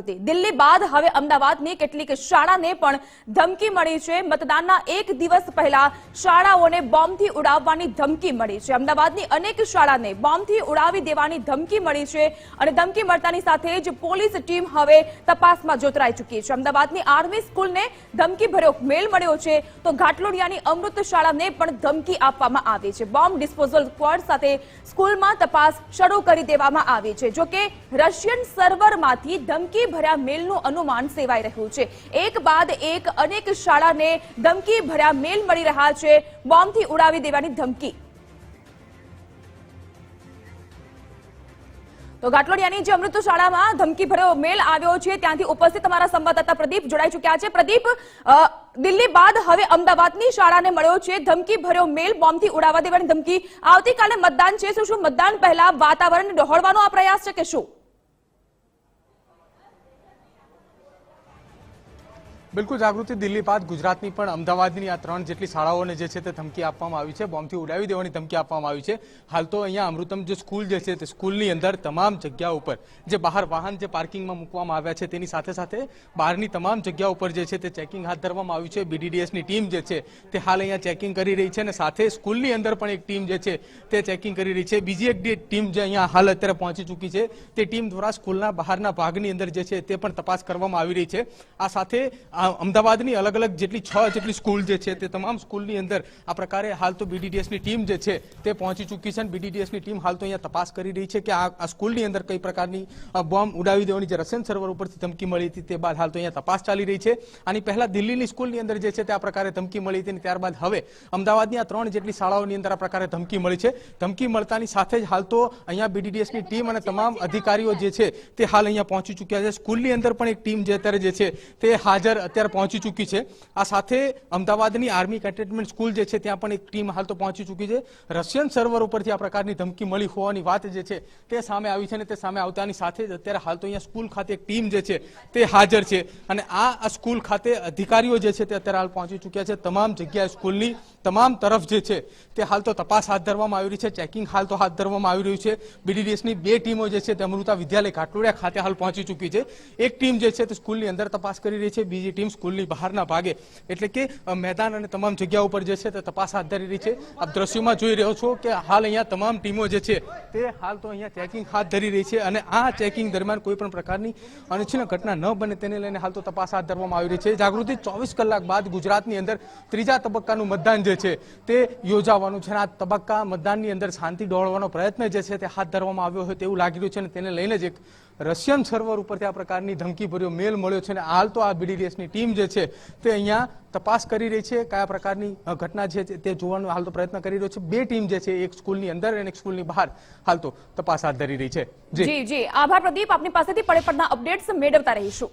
દિલ્હી બાદ હવે અમદાવાદની કેટલીક શાળાને પણ ધમકી મળી છે. મતદાનના એક દિવસ પહેલા શાળાઓને બોમ્બથી ઉડાવવાની ધમકી મળી છે. અમદાવાદની અનેક શાળાને બોમ્બથી ઉડાવી દેવાની ધમકી મળી છે અને ધમકી મળતાની સાથે જ પોલીસ ટીમ હવે તપાસમાં જોતરાઈ ચૂકી છે. અમદાવાદની આર્મી સ્કૂલને ધમકી ભર્યો મેલ મળ્યો છે તો ઘાટલોડિયાની અમૃત શાળાને પણ ધમકી આપવામાં આવી છે. બોમ્બ ડિસ્પોઝલ સ્ક્વોડ સાથે સ્કૂલમાં તપાસ શરૂ કરી દેવામાં આવી છે. જોકે રશિયન સર્વરમાંથી ધમકી ભર્યા મેલનું અનુમાન સેવાઈ રહ્યું છે. એક બાદ એક અનેક શાળાને ધમકી ભર્યા મેલ મળી રહ્યા છે. બોમ્બથી ઉડાવી દેવાની ધમકી. તો ઘાટલોડિયાની જે અમૃત શાળામાં ધમકી ભર્યો મેલ આવ્યો છે, ત્યાંથી ઉપસ્થિત અમારા સંવાદદાતા પ્રદીપ જોડાઈ ચુક્યા છે. પ્રદીપ દિલ્હી બાદ હવે અમદાવાદની શાળાને મળ્યો છે. ધમકી ભર્યો મેલ બોમ્બથી ઉડાવવા દેવાની ધમકી. આવતીકાલે મતદાન છે. શું શું મતદાન પહેલા વાતાવરણ ડહોળવાનો આ પ્રયાસ છે કે શું? બિલકુલ જાગૃતિ દિલ્હી બાદ ગુજરાતની પણ અમદાવાદની આ ત્રણ જેટલી શાળાઓને જે છે તે ધમકી આપવામાં આવી છે, બોમ્બથી ઉડાવી દેવાની ધમકી આપવામાં આવી છે. હાલ તો અહીંયા અમૃતમ જે સ્કૂલ જે છે તે સ્કૂલની અંદર તમામ જગ્યા ઉપર જે બહાર વાહન જે પાર્કિંગમાં મૂકવામાં આવ્યા છે તેની સાથે સાથે બહારની તમામ જગ્યા ઉપર જે છે તે ચેકિંગ હાથ ધરવામાં આવ્યું છે. બીડીડીએસની ટીમ જે છે તે હાલ અહીંયા ચેકિંગ કરી રહી છે અને સાથે સ્કૂલની અંદર પણ એક ટીમ જે છે તે ચેકિંગ કરી રહી છે. બીજી એક ટીમ જે અહીંયા હાલ અત્યારે પહોંચી ચૂકી છે તે ટીમ દ્વારા સ્કૂલના બહારના ભાગની અંદર જે છે તે પણ તપાસ કરવામાં આવી રહી છે. આ સાથે અમદાવાદની અલગ અલગ જેટલી છ જેટલી સ્કૂલ જે છે તે તમામ સ્કૂલની અંદર આ પ્રકારે હાલ તો બીડીડીએસની ટીમ જે છે તે પહોંચી ચૂકી છે અને બીડીડીએસની ટીમ હાલ તો અહીંયા તપાસ કરી રહી છે કે આ સ્કૂલની અંદર કઈ પ્રકારની બોમ્બ ઉડાવી દેવાની જે રશિયન સર્વર ઉપરથી ધમકી મળી હતી તે બાદ હાલ તો અહીંયા તપાસ ચાલી રહી છે. આની પહેલા દિલ્હીની સ્કૂલની અંદર જે છે તે આ પ્રકારે ધમકી મળી હતી અને ત્યારબાદ હવે અમદાવાદની આ ત્રણ જેટલી શાળાઓની અંદર આ પ્રકારે ધમકી મળી છે. ધમકી મળતાની સાથે જ હાલ તો અહીંયા બીડીડીએસની ટીમ અને તમામ અધિકારીઓ જે છે તે હાલ અહીંયા પહોંચી ચૂક્યા છે. સ્કૂલની અંદર પણ એક ટીમ જે અત્યારે જે છે તે હાજર અત્યારે પહોંચી ચૂકી છે. આ સાથે અમદાવાદની આર્મી કેન્ટેનમેન્ટ સ્કૂલ જે છે, ત્યાં પણ એક ટીમ હાલ તો પહોંચી ચૂકી છે. રશિયન સર્વર ઉપરથી આ પ્રકારની ધમકી મળી હોવાની વાત જે છે, તે સામે આવી છે અને તે સામે આવતાની સાથે જ અત્યારે હાલ તો અહીંયા સ્કૂલ ખાતે એક ટીમ જે છે, તે હાજર છે. અને આ સ્કૂલ ખાતે અધિકારીઓ જે છે, તે અત્યારે હાલ પહોંચી ચૂક્યા છે. તમામ જગ્યાએ સ્કૂલની તમામ તરફ જે છે તે હાલ તો તપાસ હાથ ધરવામાં આવી રહી છે, ચેકિંગ હાલ તો હાથ ધરવામાં આવી રહ્યું છે. બીડીડીએસની બે ટીમો જે છે તે અમૃતા વિદ્યાલય ઘાટલોડિયા ખાતે હાલ પહોંચી ચૂકી છે. એક ટીમ જે છે તે સ્કૂલની અંદર તપાસ કરી રહી છે, બીજી ટીમ સ્કૂલની બહારના ભાગે. એટલે કે મેદાન અને તમામ જગ્યા ઉપર જે છે તે તપાસ હાથ ધરી રહી છે. આપ દ્રશ્યોમાં જોઈ રહ્યો છો કે હાલ અહીંયા તમામ ટીમો જે છે તે હાલ તો અહીંયા ચેકિંગ હાથ ધરી રહી છે અને આ ચેકિંગ દરમિયાન કોઈ પણ પ્રકારની અનિચ્છનીય ઘટના ન બને તેને લઈને હાલ તો તપાસ હાથ ધરવામાં આવી રહી છે. જાગૃતિ ચોવીસ કલાક બાદ ગુજરાતની અંદર ત્રીજા તબક્કાનું મતદાન જે છે તે યોજાવાનું છે આ તબક્કા મતદાનની અંદર શાંતિ દોડવાનો પ્રયત્ન જે છે તે હાથ ધરવામાં આવ્યો હોય તેવું લાગી રહ્યું છે અને તેને લઈને જ એક રશિયન સર્વર ઉપરથી આ પ્રકારની ધમકી ભર્યો મેલ મળ્યો છે અને હાલ તો આ બીડીડીએસની ટીમ જે છે તે અહીંયા તપાસ કરી રહી છે કયા પ્રકારની ઘટના છે તે જોવાનો હાલ તો પ્રયત્ન કરી રહ્યો છે. બે ટીમ જે છે એક સ્કૂલની અંદર અને એક સ્કૂલની બહાર હાલ તો તપાસ હાથ ધરી રહી છે. જી. જી જી. આભાર પ્રદીપ. આપની પાસેથી પડે પડના અપડેટ્સ મેળવતા રહીશું.